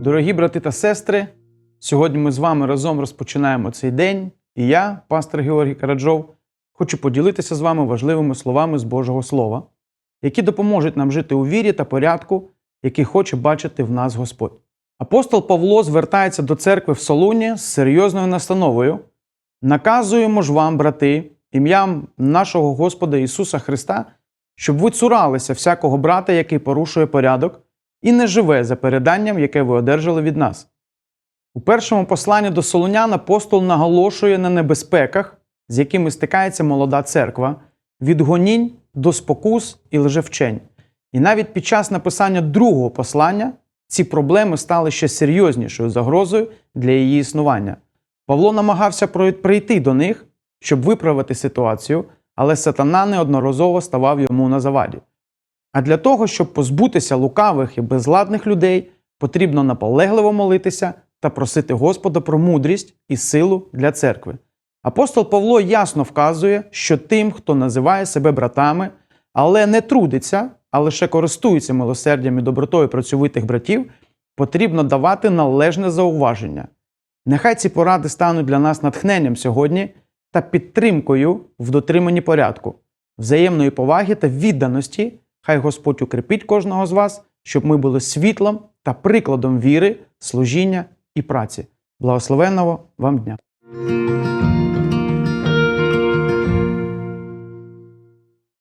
Дорогі брати та сестри, сьогодні ми з вами разом розпочинаємо цей день, і я, пастор Георгій Караджов, хочу поділитися з вами важливими словами з Божого Слова, які допоможуть нам жити у вірі та порядку, який хоче бачити в нас Господь. Апостол Павло звертається до церкви в Солуні з серйозною настановою. Наказуємо ж вам, брати, ім'ям нашого Господа Ісуса Христа, щоб ви цуралися всякого брата, який порушує порядок, і не живе за переданням, яке ви одержали від нас. У першому посланні до Солонян апостол наголошує на небезпеках, з якими стикається молода церква, від гонінь до спокус і лжевчень. І навіть під час написання другого послання ці проблеми стали ще серйознішою загрозою для її існування. Павло намагався прийти до них, щоб виправити ситуацію, але сатана неодноразово ставав йому на заваді. А для того, щоб позбутися лукавих і безладних людей, потрібно наполегливо молитися та просити Господа про мудрість і силу для церкви. Апостол Павло ясно вказує, що тим, хто називає себе братами, але не трудиться, а лише користується милосердям і добротою працьовитих братів, потрібно давати належне зауваження. Нехай ці поради стануть для нас натхненням сьогодні та підтримкою в дотриманні порядку, взаємної поваги та відданості. Хай Господь укріпить кожного з вас, щоб ми були світлом та прикладом віри, служіння і праці. Благословенного вам дня!